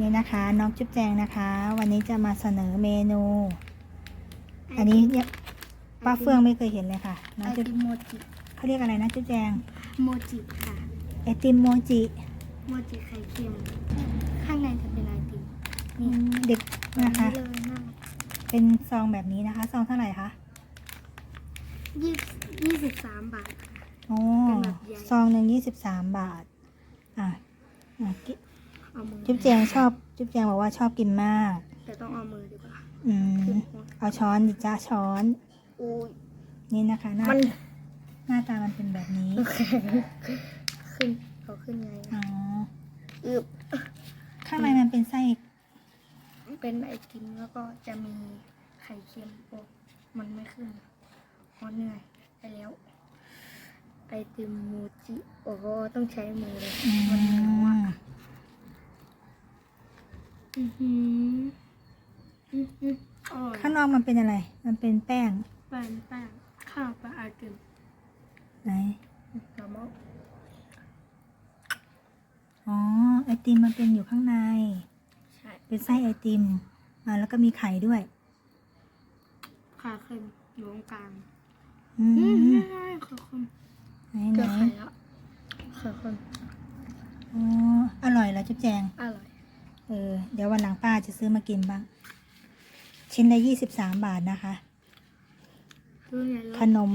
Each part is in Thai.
นี่นะคะน้องจุ๊บแจงนะคะ วันนี้จะมาเสนอเมนู อันนี้เนี่ยป้าเฟื่องไม่เคยเห็นเลยค่ะน้องไอจุ๊บติมโมจิเขาเรียกอะไรนะจุ๊บแจงโมจิค่ะไอติมโมจิโมจิไข่เค็มข้างในจะเป็นไอติมอืมเด็กนะคะ เลยน่ารักเป็นซองแบบนี้นะคะ ซองเท่าไหร่คะยี่ยี่สิบสามบาทค่ะโอ้เป็นแบบใหญ่ ซองหนึ่งยี่สิบสามบาท อะอะกิ เอามือจุ๊บแจงชอบจุ๊บแจงบอกว่าชอบกินมาก แต่ต้องเอามือดีกว่าอืมคือหัวเอาช้อนดิจ้าช้อนอุ้ยนี่นะคะหน้ามันหน้าตามันเป็นแบบนี้ขึ้นเขาขึ้นไงอ๋ออึบข้างในมันเป็นไส้เป็นไอติมแล้วก็จะมีไข่เค็มโอ้มันไม่ขึ้นเพราะเหนื่อยไปแล้ว ไอติมโมจิโอ้โหต้องใช้มือเลยอืมันเหนียวมอะ อือหืออือหืออร่อย ข้างนอกมันเป็นอะไร มันเป็นแป้ง แป้งแป้งข้าวปลาไอติมไหนกระมอกอ๋อ ไอติมมันเป็นอยู่ข้างใน ใช่ เป็นไส้ไอติม อ่า แล้วก็มีไข่ด้วย ขาเค็มอยู่ตรงกลางอือืมมใช่ขาเค็มไหนเจไหนอไข่แล้วขาเค็มอ๋อ อร่อยแล้วจุ๊บแจง อร่อย เออ เดี๋ยววันหลังป้าจะซื้อมากินบ้าง ชิ้นละยี่สิบสามบาทนะคะคือไงขแล้วนม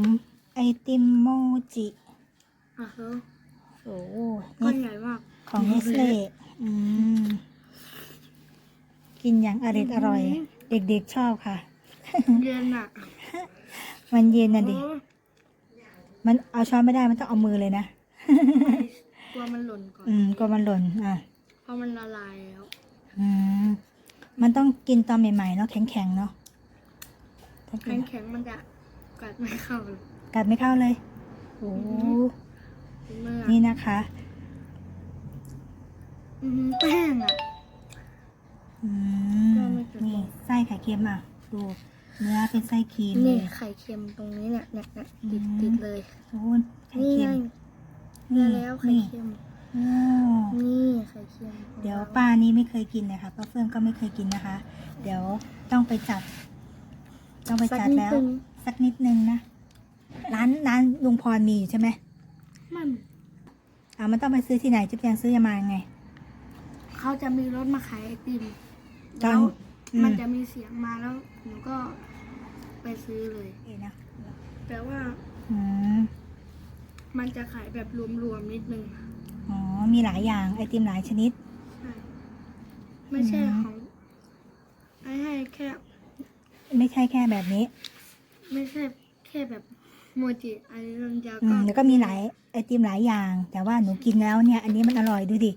ไอติมโมจิอะเฮ้ยโอ้ก้อนนี่ใหญ่มากของเนสเล่อืมกินอย่างอร่อยอร่อย เด็กๆชอบค่ะ เย็นอะ มันเย็นน่ะดิโอ้มันเอาช้อนไม่ได้มันต้องเอามือเลยนะ กลัวมันหล่นก่อน อืม กลัวมันหล่น อะเพราะมันละลายแล้ว อืม มันต้องกินตอนใหม่ๆเนาะแข็งๆเนาะถ้ากิแข็นงแข็งๆมันจะกัดไม่เข้าเลยกัดไม่เข้าเลยโอ้เมื่อนี่นะคะอืมแป้งอะ อืมก็ไม่เป็นไร นี่ไส้ไข่เค็มอะดูเนื้อเป็นไส้ครีมเลนี่ย ไข่เค็มตรงนี้เนี่ยเนี่ยเนี่ยอืมติดติดเลย โอ้ยไข่นี่เค็ไงมนี่แล้วไข่นี่เค็ม โอ้นี่ไข่เค็มของเดี๋ยวรป้านี่ไม่เคยกินเลยค่ะป้าเฟื่องก็ไม่เคยกินนะคะ เดี๋ยวต้องไปจัด ต้องไปสักจัดนิดแล้วนึงสักนิดนึงนะ ร้านร้านลุงพรมีอยู่ใช่ไหมมันอ่ามันต้องไปซื้อที่ไหนจุ๊บแจงซื้อมายังไง เขาจะมีรถมาขายไอติมตอน แล้วอืมมันจะมีเสียงมาแล้วหนูก็ไปซื้อเลย เอ๋นะแต่ว่าอืม มันจะขายแบบรวมๆนิดนึงอ๋อ มีหลายอย่างไอติมหลายชนิดใช่ไม่ใช่อืมของไม่ให้แค่ ไม่ใช่แค่แบบนี้ ไม่ใช่แค่แบบโมจิอันนี้มันจะอืก็มแล้วก็มีหลายไอติมหลายอย่าง แต่ว่าหนูกินแล้วเนี่ย อันนี้มันอร่อยดูดิ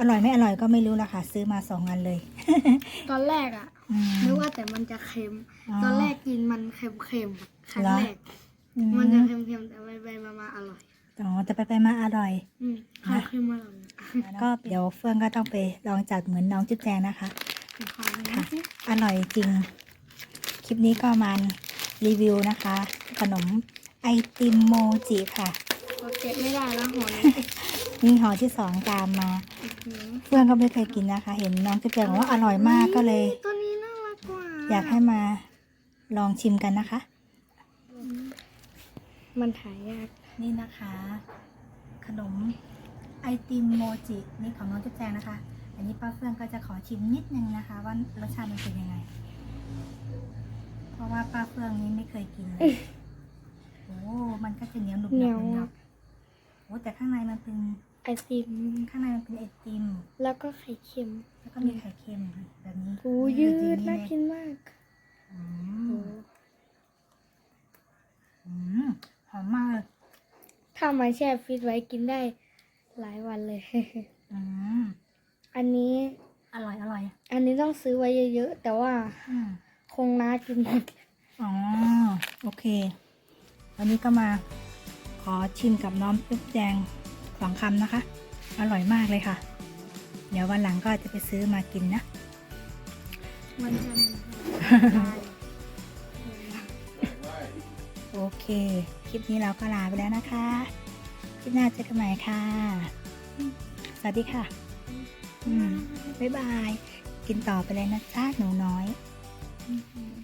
อร่อยไม่อร่อยก็ไม่รู้ละค่ะ ซื้อมาสองอันเลย ตอนแรกอะอืมนึกว่าแต่มันจะเค็มอ๋อตอนแรกกินมันเค็มๆอะครั้งเหรอแรกอืมันจะเค็มๆแต่ไปไปๆมาๆอร่อยอ๋อแต่ไปไปๆมาอร่อย อืมข้าวเค็มอร่อยก็เดี๋ยวเฟื่องก็ต้องไปลองจัดเหมือนน้องจุ๊บแจงนะคะขอเลยค่ะนะสิอร่อยจริง คลิปนี้ก็มารีวิวนะคะ ขนมไอติมโมจิค่ะพอเก็บไม่ได้แล้วหอยนี่ห่อที่สองตามมา เฟื่องก็ไม่เคยกินนะคะ เห็นน้องจุ๊บแจงบอกว่าอร่อยมากก็เลย ตัวนี้น่ารักกว่า อยากให้มาลองชิมกันนะคะ มันถ่ายยากนี่นะคะ ขนม ไอติมโมจินี่ของน้องจุ๊บแจงนะคะ อันนี้ป้าเฟื่องก็จะขอชิมนิดนึงนะคะ ว่ารสชาติมันเป็นยังไง เพราะว่าป้าเฟื่องนี้ไม่เคยกินเลยโอ้มันก็จะเหนียวหนุบหเหนีนัยวบหนับโอ้แต่ข้างในมันเป็นไอติม ข้างในมันเป็นไอติม แล้วก็ไข่เค็มแล้วก็มีไข่เค็มแบบนี้โอ้ยืดนี่น่าเลยกินมากอืโอ้มอืมหอมมากเลยถ้ามาแช่ฟรีซไว้กินได้ หลายวันเลย อืมอันนี้ อร่อยอร่อยอันนี้ต้องซื้อไว้เยอะๆ แต่ว่าอืมคงน้ากินหมด อ๋อโอเค วันนี้ก็มาขอชิมกับน้องจุ๊บแจงสองคำนะคะ อร่อยมากเลยค่ะ เดี๋ยววันหลังก็จะไปซื้อมากินนะ มันจะมีลายโอเค คลิปนี้เราก็ลาไปแล้วนะคะ คลิปหน้าเจอกันใหม่ค่ะ สวัสดีค่ะ อืมไปบ๊ายบาย กินต่อไปเลยนะจ้าหนูน้อยอืม